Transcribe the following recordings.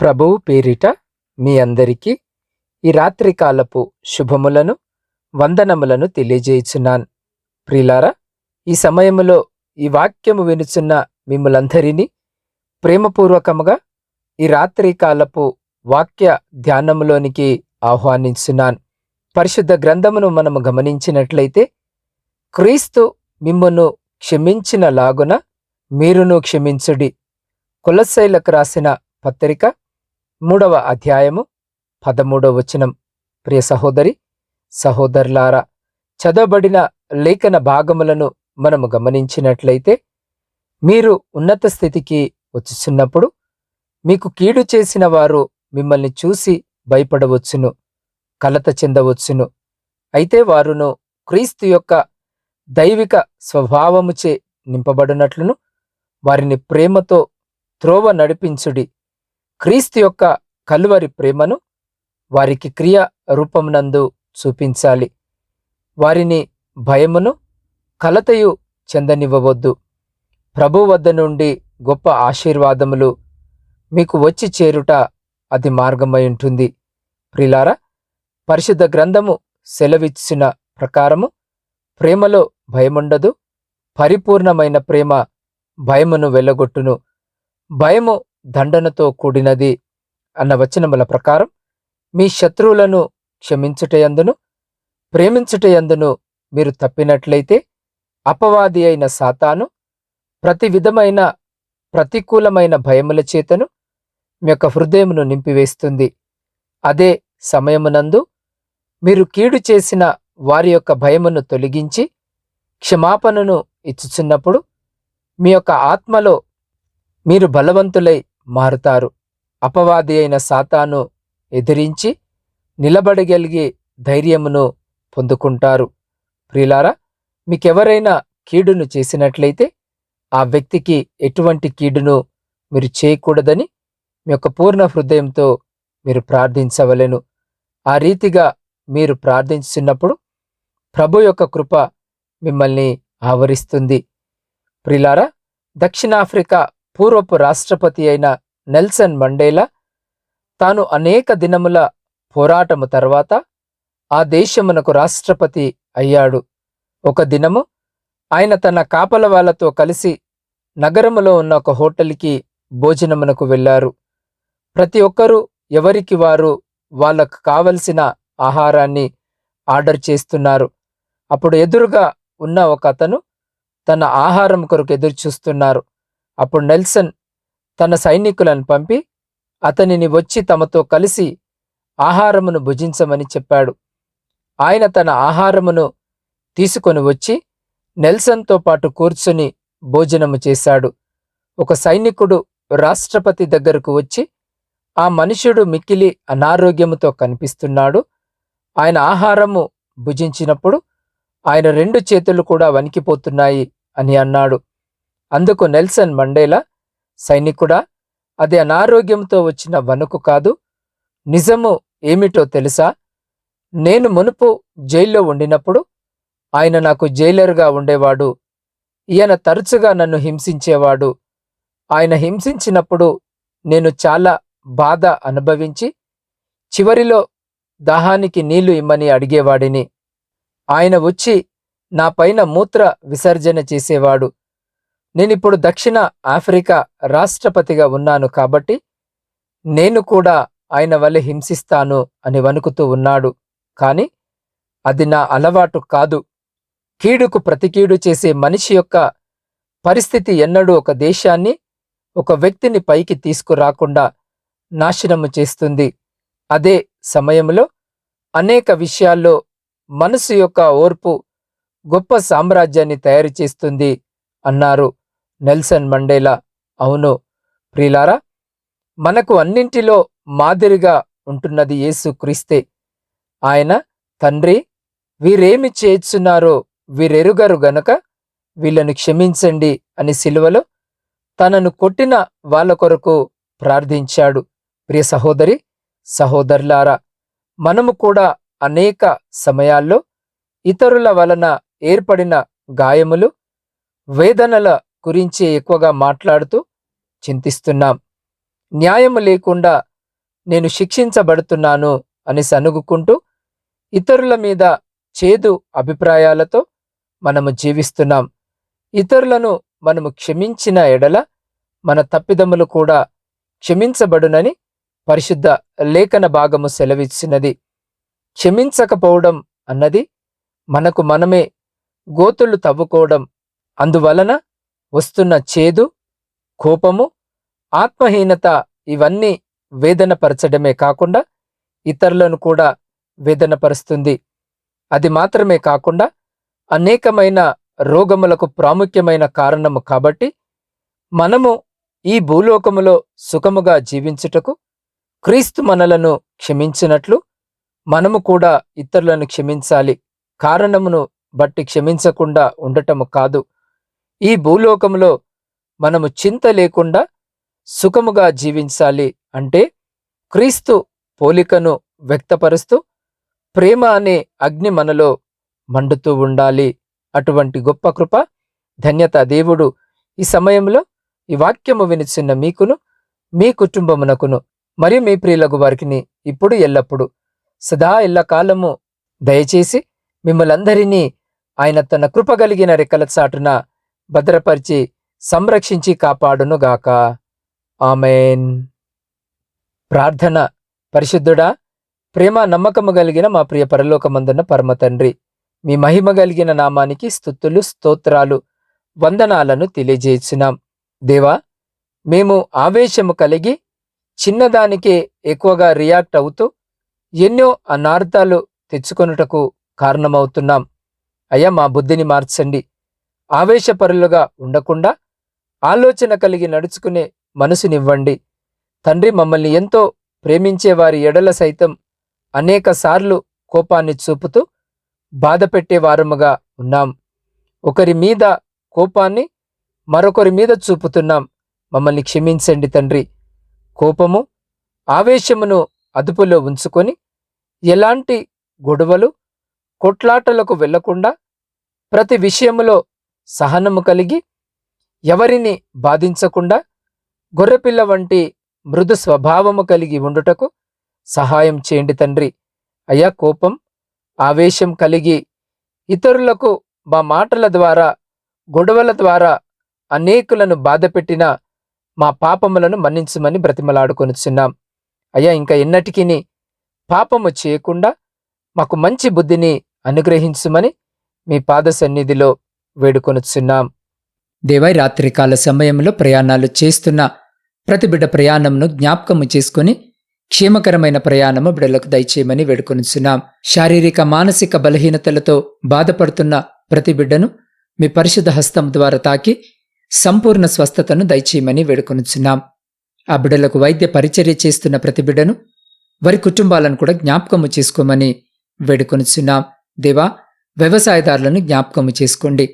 ప్రభువు పేరిట మీ అందరికీ ఈ రాత్రికాలపు శుభములను వందనములను తెలియజేయుచున్నాను. ప్రిలారా ఈ సమయములో ఈ వాక్యము వినుచున్న మిమ్మలందరినీ ప్రేమపూర్వకముగా ఈ రాత్రికాలపు వాక్య ధ్యానములోనికి ఆహ్వానించున్నాను. పరిశుద్ధ గ్రంథమును మనము గమనించినట్లయితే క్రీస్తు మిమ్మను క్షమించిన లాగున మీరును క్షమించుడి. కులశైలకు రాసిన పత్రిక మూడవ అధ్యాయము పదమూడవ వచనం. ప్రియ సహోదరి సహోదరులారా చదవబడిన లేఖన భాగములను మనము గమనించినట్లయితే మీరు ఉన్నత స్థితికి వచ్చుచున్నప్పుడు మీకు కీడు చేసిన వారు మిమ్మల్ని చూసి భయపడవచ్చును కలత చెందవచ్చును. అయితే వారును క్రీస్తు యొక్క దైవిక స్వభావముచే నింపబడినట్లును వారిని ప్రేమతో త్రోవ నడిపించుడి. క్రీస్తు యొక్క కలువరి ప్రేమను వారికి క్రియ రూపమునందు చూపించాలి. వారిని భయమును కలతయు చెందనివ్వవద్దు. ప్రభు వద్ద నుండి గొప్ప ఆశీర్వాదములు మీకు వచ్చి చేరుట అది మార్గమై ఉంటుంది. ప్రిలారా పరిశుద్ధ గ్రంథము సెలవిచ్చిన ప్రకారము ప్రేమలో భయముండదు. పరిపూర్ణమైన ప్రేమ భయమును వెళ్ళగొట్టును భయము దండనతో కూడినది అన్న వచనముల ప్రకారం మీ శత్రువులను క్షమించుటయందును ప్రేమించుటయందును మీరు తప్పినట్లయితే అపవాది అయిన సాతాను ప్రతి విధమైన ప్రతికూలమైన భయముల చేతను మీ యొక్క హృదయమును నింపివేస్తుంది. అదే సమయమునందు మీరు కీడు చేసిన వారి యొక్క భయమును తొలగించి క్షమాపణను ఇచ్చుచున్నప్పుడు మీ యొక్క ఆత్మలో మీరు బలవంతులై మారుతారు. అపవాది అయిన సాతాను ఎదిరించి నిలబడగలిగే ధైర్యమును పొందుకుంటారు. ప్రియులారా మీకెవరైనా కీడును చేసినట్లయితే ఆ వ్యక్తికి ఎటువంటి కీడును మీరు చేయకూడదని మీ యొక్క పూర్ణ హృదయంతో మీరు ప్రార్థించవలెను. ఆ రీతిగా మీరు ప్రార్థించున్నప్పుడు ప్రభు యొక్క కృప మిమ్మల్ని ఆవరిస్తుంది. ప్రిలారా దక్షిణాఫ్రికా పూర్వపు రాష్ట్రపతి అయిన నెల్సన్ మండేలా తాను అనేక దినముల పోరాటము తర్వాత ఆ దేశమునకు రాష్ట్రపతి అయ్యాడు. ఒక దినము ఆయన తన కాపల వాళ్ళతో కలిసి నగరములో ఉన్న ఒక హోటల్కి భోజనమునకు వెళ్ళారు. ప్రతి ఒక్కరూ ఎవరికి వారు వాళ్ళకు కావలసిన ఆహారాన్ని ఆర్డర్ చేస్తున్నారు. అప్పుడు ఎదురుగా ఉన్న ఒక అతను తన ఆహారం కొరకు ఎదురు చూస్తున్నారు అప్పుడు నెల్సన్ తన సైనికులను పంపి అతనిని వచ్చి తమతో కలిసి ఆహారమును భుజించమని చెప్పాడు. ఆయన తన ఆహారమును తీసుకొని వచ్చి నెల్సన్తో పాటు కూర్చుని భోజనము చేశాడు. ఒక సైనికుడు రాష్ట్రపతి దగ్గరకు వచ్చి ఆ మనుషుడు మిక్కిలి అనారోగ్యముతో కనిపిస్తున్నాడు. ఆయన ఆహారము భుజించినప్పుడు ఆయన రెండు చేతులు కూడా వణికిపోతున్నాయి అని అన్నాడు. అందుకు నెల్సన్ మండేలా సైనికుడా అది అనారోగ్యంతో వచ్చిన వణుకు కాదు. నిజము ఏమిటో తెలుసా? నేను మునుపు జైల్లో ఉండినప్పుడు ఆయన నాకు జైలర్గా ఉండేవాడు. ఈయన తరచుగా నన్ను హింసించేవాడు. ఆయన హింసించినప్పుడు నేను చాలా బాధ అనుభవించి చివరిలో దాహానికి నీళ్ళు ఇమ్మని అడిగేవాడిని. ఆయన వచ్చి నా పైన మూత్ర విసర్జన చేసేవాడు. నేనిప్పుడు దక్షిణ ఆఫ్రికా రాష్ట్రపతిగా ఉన్నాను కాబట్టి నేను కూడా ఆయన వల్లే హింసిస్తాను అని వణుకుతూ ఉన్నాడు. కాని అది నా అలవాటు కాదు. కీడుకు ప్రతికీడు చేసే మనిషి యొక్క పరిస్థితి ఎన్నడూ ఒక దేశాన్ని ఒక వ్యక్తిని పైకి తీసుకురాకుండా నాశనము చేస్తుంది. అదే సమయంలో అనేక విషయాల్లో మనసు యొక్క ఓర్పు గొప్ప సామ్రాజ్యాన్ని తయారు చేస్తుంది అన్నారు. Nelson Mandela. అవును ప్రిలారా మనకు అన్నింటిలో మాదిరిగా ఉంటున్నది యేసు క్రీస్తే. ఆయన తండ్రి వీరేమి చేస్తున్నారో వీరెరుగరు గనక వీళ్ళను క్షమించండి అని సిలువలో తనను కొట్టిన వాళ్ళ కొరకు ప్రార్థించాడు. ప్రియ సహోదరి సహోదరులారా మనము కూడా అనేక సమయాల్లో ఇతరుల వలన ఏర్పడిన గాయములు వేదనల గురించి ఎక్కువగా మాట్లాడుతూ చింతిస్తున్నాం. న్యాయము లేకుండా నేను శిక్షించబడుతున్నాను అని సనుగుకుంటూ ఇతరుల మీద చేదు అభిప్రాయాలతో మనము జీవిస్తున్నాం. ఇతరులను మనము క్షమించిన ఎడల మన తప్పిదములు కూడా క్షమించబడునని పరిశుద్ధ లేఖన భాగము సెలవిచ్చినది. క్షమించకపోవడం అన్నది మనకు మనమే గోతులు తవ్వుకోవడం. అందువలన వస్తున్న చేదు కోపము ఆత్మహీనత ఇవన్నీ వేదనపరచడమే కాకుండా ఇతరులను కూడా వేదనపరుస్తుంది. అది మాత్రమే కాకుండా అనేకమైన రోగములకు ప్రాముఖ్యమైన కారణము కాబట్టి మనము ఈ భూలోకములో సుఖముగా జీవించుటకు క్రీస్తు మనలను క్షమించినట్లు మనము కూడా ఇతరులను క్షమించాలి. కారణమును బట్టి క్షమించకుండా ఉండటము కాదు. ఈ భూలోకంలో మనము చింత లేకుండా సుఖముగా జీవించాలి అంటే క్రీస్తు పోలికను వ్యక్తపరుస్తూ ప్రేమ అనే అగ్ని మనలో మండుతూ ఉండాలి. అటువంటి గొప్ప కృప ధన్యత దేవుడు ఈ సమయంలో ఈ వాక్యము వినిచిన్న మీకును మీ కుటుంబమునకును మరియు మీ ప్రియులకు వారికి ఇప్పుడు ఎల్లప్పుడు సదా ఎల్లకాలము దయచేసి మిమ్మలందరినీ ఆయన తన కృప కలిగిన రెక్కల చాటున భద్రపరిచి సంరక్షించి కాపాడునుగాక. ఆమెన్. ప్రార్థన. పరిశుద్ధుడా ప్రేమ నమ్మకము కలిగిన మా ప్రియ పరలోకమందున్న పరమ తండ్రి మీ మహిమ కలిగిన నామానికి స్థుతులు స్తోత్రాలు వందనాలను తెలియజేస్తున్నాం దేవా మేము ఆవేశము కలిగి చిన్నదానికే ఎక్కువగా రియాక్ట్ అవుతూ ఎన్నో అనార్థాలు తెచ్చుకొనుటకు కారణమవుతున్నాం. అయ్యా మా బుద్ధిని మార్చండి. ఆవేశపరులుగా ఉండకుండా ఆలోచన కలిగి నడుచుకునే మనసునివ్వండి. తండ్రి మమ్మల్ని ఎంతో ప్రేమించే వారి ఎడల సైతం అనేకసార్లు కోపాన్ని చూపుతూ బాధ ఉన్నాం. ఒకరి మీద కోపాన్ని మరొకరి మీద చూపుతున్నాం. మమ్మల్ని క్షమించండి తండ్రి. కోపము ఆవేశమును అదుపులో ఉంచుకొని ఎలాంటి గొడవలు కొట్లాటలకు వెళ్ళకుండా ప్రతి విషయములో సహనము కలిగి ఎవరిని బాధించకుండా గొర్రెపిల్ల వంటి మృదు స్వభావము కలిగి ఉండుటకు సహాయం చేయండి తండ్రి. అయ్యా కోపం ఆవేశం కలిగి ఇతరులకు మా మాటల ద్వారా గొడవల ద్వారా అనేకులను బాధపెట్టిన మా పాపములను మన్నించమని బ్రతిమలాడుకొనిచున్నాం. అయ్యా ఇంకా ఎన్నటికీ పాపము చేయకుండా మాకు మంచి బుద్ధిని అనుగ్రహించుమని మీ పాద సన్నిధిలో వేడుకొనుచున్నాం. దేవై రాత్రికాల సమయంలో ప్రయాణాలు చేస్తున్న ప్రతి బిడ్డ ప్రయాణంను జ్ఞాపకము చేసుకుని క్షేమకరమైన ప్రయాణము బిడలకు దయచేయమని వేడుకొనుచున్నాం. శారీరక మానసిక బలహీనతలతో బాధపడుతున్న ప్రతి బిడ్డను మీ పరిశుద్ధ హస్తం ద్వారా తాకి సంపూర్ణ స్వస్థతను దయచేయమని వేడుకొనుచున్నాం. ఆ బిడ్డలకు వైద్య పరిచర్య చేస్తున్న ప్రతి బిడ్డను వారి కుటుంబాలను కూడా జ్ఞాపకము చేసుకోమని వేడుకొనుచున్నాం. దేవా వ్యవసాయదారులను జ్ఞాపకము చేసుకోండి.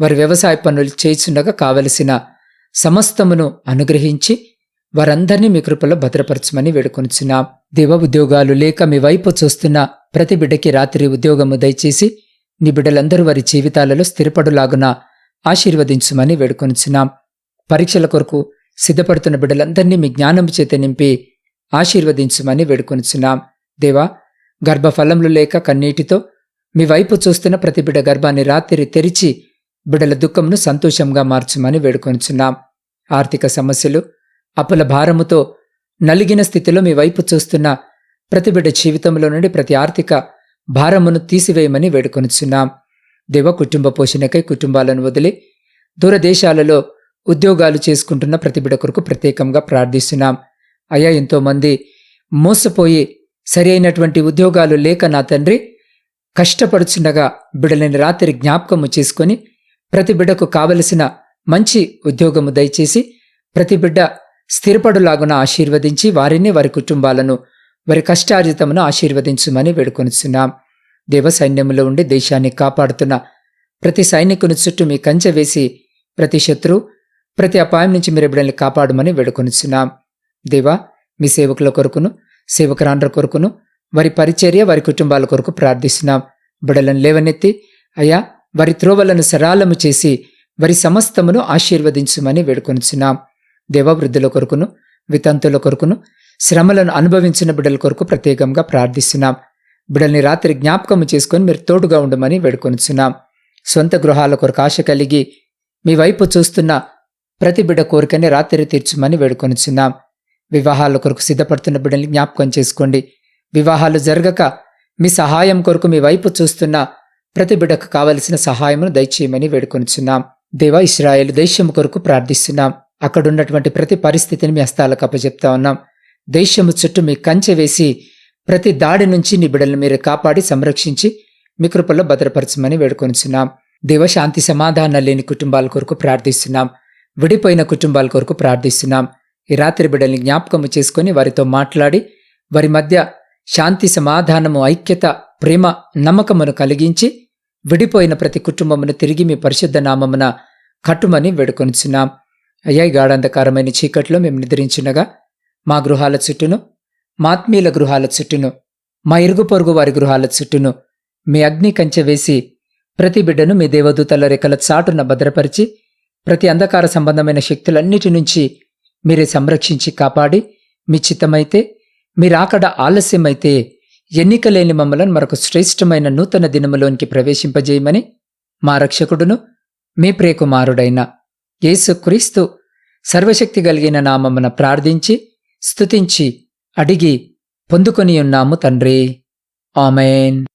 వారి వ్యవసాయ పనులు చేయుచుండగా కావలసిన సమస్తమును అనుగ్రహించి వారందరినీ మీ కృపలో భద్రపరచమని వేడుకొనిచున్నాం. దేవ ఉద్యోగాలు లేక మీ వైపు చూస్తున్న ప్రతి బిడ్డకి రాత్రి ఉద్యోగము దయచేసి నీ బిడ్డలందరూ వారి జీవితాలలో స్థిరపడులాగున ఆశీర్వదించమని వేడుకొనిచున్నాం. పరీక్షల కొరకు సిద్ధపడుతున్న బిడ్డలందరినీ మీ జ్ఞానం చేత నింపి ఆశీర్వదించమని వేడుకొనిచున్నాం. దేవా గర్భఫలములు లేక కన్నీటితో మీ వైపు చూస్తున్న ప్రతి బిడ్డ గర్భాన్ని రాత్రి తెరిచి బిడల దుఃఖంను సంతోషంగా మార్చమని వేడుకొనిచున్నాం. ఆర్థిక సమస్యలు అప్పుల భారముతో నలిగిన స్థితిలో మీ వైపు చూస్తున్న ప్రతి బిడ్డ జీవితంలో నుండి ప్రతి ఆర్థిక భారమును తీసివేయమని వేడుకొనిచున్నాం. దేవ కుటుంబ పోషణకై కుటుంబాలను వదిలి దూరదేశాలలో ఉద్యోగాలు చేసుకుంటున్న ప్రతి బిడ్డ కొరకు ప్రత్యేకంగా ప్రార్థిస్తున్నాం. అయ్యా ఎంతోమంది మోసపోయి సరి అయినటువంటి ఉద్యోగాలు లేక నా తండ్రి కష్టపడుచుండగా బిడ్డలని రాత్రి జ్ఞాపకము చేసుకొని ప్రతి బిడ్డకు కావలసిన మంచి ఉద్యోగము దయచేసి ప్రతి బిడ్డ స్థిరపడులాగున ఆశీర్వదించి వారిని వారి కుటుంబాలను వారి కష్టార్జితమును ఆశీర్వదించుమని వేడుకొనిచున్నాం. దేవ సైన్యములో ఉండి దేశాన్ని కాపాడుతున్న ప్రతి సైనికుని చుట్టూ మీ కంచె వేసి ప్రతి శత్రు ప్రతి అపాయం నుంచి మీరు బిడ్డల్ని కాపాడమని వేడుకొనిచున్నాం. దేవా మీ సేవకుల కొరకును సేవకురాండ్ర కొరకును వారి పరిచర్య వారి కుటుంబాల కొరకు ప్రార్థిస్తున్నాం. బిడలను లేవనెత్తి అయ్యా వారి త్రోవలను సరాలము చేసి వారి సమస్తమును ఆశీర్వదించుమని వేడుకొనుచున్నాం. దేవవృద్ధుల కొరకును వితంతుల కొరకును శ్రమలను అనుభవించిన బిడ్డల కొరకు ప్రత్యేకంగా ప్రార్థిస్తున్నాం. బిడ్డల్ని రాత్రి జ్ఞాపకం చేసుకొని మీరు తోడుగా ఉండమని వేడుకొనుచున్నాం. సొంత గృహాల కొరకు ఆశ కలిగి మీ వైపు చూస్తున్న ప్రతి బిడ్డ కోరికని రాత్రి తీర్చమని వేడుకొనుచున్నాం. వివాహాల కొరకు సిద్ధపడుతున్న బిడ్డల్ని జ్ఞాపకం చేసుకోండి. వివాహాలు జరగక మీ సహాయం కొరకు మీ వైపు చూస్తున్న ప్రతి బిడ్డకు కావలసిన సహాయమును దయచేయమని వేడుకొనిచున్నాం. దేవా ఇస్రాయేల్ దేశము కొరకు ప్రార్థిస్తున్నాం. అక్కడున్నటువంటి ప్రతి పరిస్థితిని మీ హస్తాలకు అప్పజెప్తా ఉన్నాం. దేశము చుట్టూ మీ కంచె వేసి ప్రతి దాడి నుంచి నీ బిడ్డలను మీరు కాపాడి సంరక్షించి మీ కృపల్లో భద్రపరచమని వేడుకొనిచున్నాం. దేవ శాంతి సమాధానం లేని కుటుంబాల కొరకు ప్రార్థిస్తున్నాం. విడిపోయిన కుటుంబాల కొరకు ప్రార్థిస్తున్నాం. ఈ రాత్రి బిడ్డల్ని జ్ఞాపకము చేసుకొని వారితో మాట్లాడి వారి మధ్య శాంతి సమాధానము ఐక్యత ప్రేమ నమ్మకమును కలిగించి విడిపోయిన ప్రతి కుటుంబమును తిరిగి మీ పరిశుద్ధ నామమున కట్టుమని వేడుకొనిచున్నాం. అయ్యా గాఢంధకారమైన చీకట్లో మేము నిద్రించినగా మా గృహాల చుట్టూను మా ఆత్మీయుల గృహాల చుట్టూను మా ఇరుగు పొరుగు వారి గృహాల చుట్టూను మీ అగ్ని కంచె వేసి ప్రతి బిడ్డను మీ దేవదూతల రెక్కల చాటున భద్రపరిచి ప్రతి అంధకార సంబంధమైన శక్తులన్నిటి నుంచి మీరే సంరక్షించి కాపాడి మీ చిత్తమైతే మీరాకడ ఆలస్యమైతే ఎన్నిక లేని మమ్మలను మరొక శ్రేష్టమైన నూతన దినములోనికి ప్రవేశింపజేయమని మా రక్షకుడును మీ ప్రియకుమారుడైన యేసుక్రీస్తు సర్వశక్తి కలిగిన నామమున ప్రార్థించి స్తుతించి అడిగి పొందుకొని ఉన్నాము తండ్రి. ఆమెన్.